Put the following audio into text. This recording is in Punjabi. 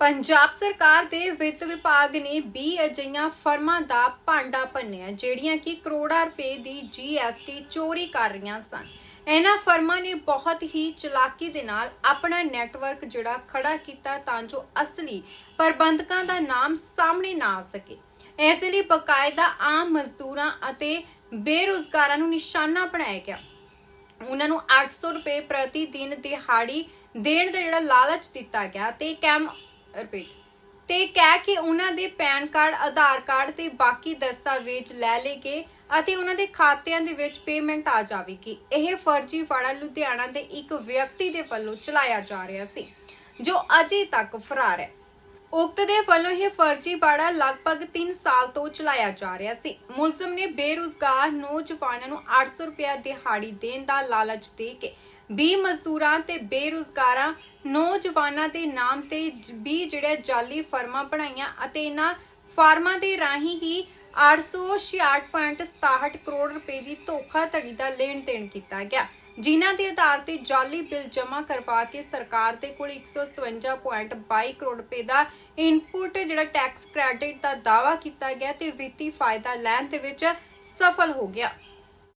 ਪੰਜਾਬ ਸਰਕਾਰ ਦੇ ਵਿੱਤ ਵਿਭਾਗ ਨੇ 20 ਅਜਿਹੀਆਂ ਫਰਮਾਂ ਦਾ ਭਾਂਡਾ ਭੰਨਿਆ, ਜਿਹੜੀਆਂ ਕਿ ਕਰੋੜਾਂ ਰੁਪਏ ਦੀ ਜੀਐਸਟੀ ਚੋਰੀ ਕਰ ਰਹੀਆਂ ਸਨ। ਇਹਨਾਂ ਫਰਮਾਂ ਨੇ ਬਹੁਤ ਹੀ ਚਲਾਕੀ ਦੇ ਨਾਲ ਆਪਣਾ ਨੈਟਵਰਕ ਜਿਹੜਾ ਖੜਾ ਕੀਤਾ ਤਾਂ ਜੋ ਅਸਲੀ ਪ੍ਰਬੰਧਕਾਂ ਦਾ ਨਾਮ ਸਾਹਮਣੇ ਨਾ ਆ ਸਕੇ। ਇਸ ਲਈ ਬਕਾਇਦਾ ਆਮ ਮਜ਼ਦੂਰਾਂ ਅਤੇ ਬੇਰੁਜ਼ਗਾਰਾਂ ਨੂੰ ਨਿਸ਼ਾਨਾ ਬਣਾਇਆ ਗਿਆ। ਉਹਨਾਂ ਨੂੰ 800 ਰੁਪਏ ਪ੍ਰਤੀ ਦਿਨ ਦਿਹਾੜੀ ਦੇਣ ਦਾ ਜਿਹੜਾ ਲਾਲਚ ਦਿੱਤਾ ਗਿਆ ਤੇ ਕੈਮ ਰਿਪੀਟ ਤੇ ਕਹਿ ਕੇ ਉਹਨਾਂ ਦੇ ਪੈਨ ਕਾਰਡ, ਆਧਾਰ ਕਾਰਡ ਤੇ ਬਾਕੀ ਦਸਤਾਵੇਜ਼ ਲੈ ਲਏ ਗਏ ਅਤੇ ਉਹਨਾਂ ਦੇ ਖਾਤਿਆਂ ਦੇ ਵਿੱਚ ਪੇਮੈਂਟ ਆ ਜਾਵੇਗੀ। ਇਹ ਫਰਜ਼ੀਵਾੜਾ ਲੁਧਿਆਣਾ ਦੇ ਇੱਕ ਵਿਅਕਤੀ ਦੇ ਵੱਲੋਂ ਚਲਾਇਆ ਜਾ ਰਿਹਾ ਸੀ, ਜੋ ਅਜੇ ਤੱਕ ਫਰਾਰ ਹੈ। ਉਕਤ ਦੇ ਵੱਲੋਂ ਇਹ ਫਰਜੀ ਫਰਜ਼ੀਵਾੜਾ ਲਗਭਗ 3 ਸਾਲ ਤੋਂ ਚਲਾਇਆ ਜਾ ਰਿਹਾ ਸੀ। ਮੁਲਜ਼ਮ ਨੇ ਬੇਰੁਜ਼ਗਾਰ ਨੌਜਵਾਨਾਂ ਨੂੰ 800 ਰੁਪਏ ਦਿਹਾੜੀ ਦੇਣ ਦਾ ਲਾਲਚ ਦੇ ਕੇ 20 ਮਜ਼ਦੂਰਾਂ ਤੇ ਬੇਰੁਜ਼ਗਾਰਾਂ, ਨੌਜਵਾਨਾਂ ਦੇ ਨਾਮ ਤੇ 20 ਜਿਹੜੇ ਜਾਲੀ ਫਰਮਾਂ ਬਣਾਈਆਂ ਅਤੇ ਇਹਨਾਂ ਫਾਰਮਾਂ ਦੇ ਰਾਹੀਂ ਹੀ 866.67 ਕਰੋੜ ਰੁਪਏ ਦੀ ਧੋਖਾਧੜੀ ਦਾ ਲੈਣ ਦੇਣ ਕੀਤਾ ਗਿਆ, ਜਿਨ੍ਹਾਂ ਦੇ ਆਧਾਰ ਤੇ ਜਾਲੀ ਬਿੱਲ ਜਮ੍ਹਾਂ ਕਰਵਾ ਕੇ ਸਰਕਾਰ ਦੇ ਕੋਲ 157.22 ਕਰੋੜ ਰੁਪਏ ਦਾ ਇਨਪੁਟ ਜਿਹੜਾ ਟੈਕਸ ਕ੍ਰੈਡਿਟ ਦਾ ਦਾਅਵਾ ਕੀਤਾ ਗਿਆ ਤੇ ਵਿੱਤੀ ਫਾਇਦਾ ਲੈਣ ਦੇ ਵਿੱਚ ਸਫਲ ਹੋ ਗਿਆ।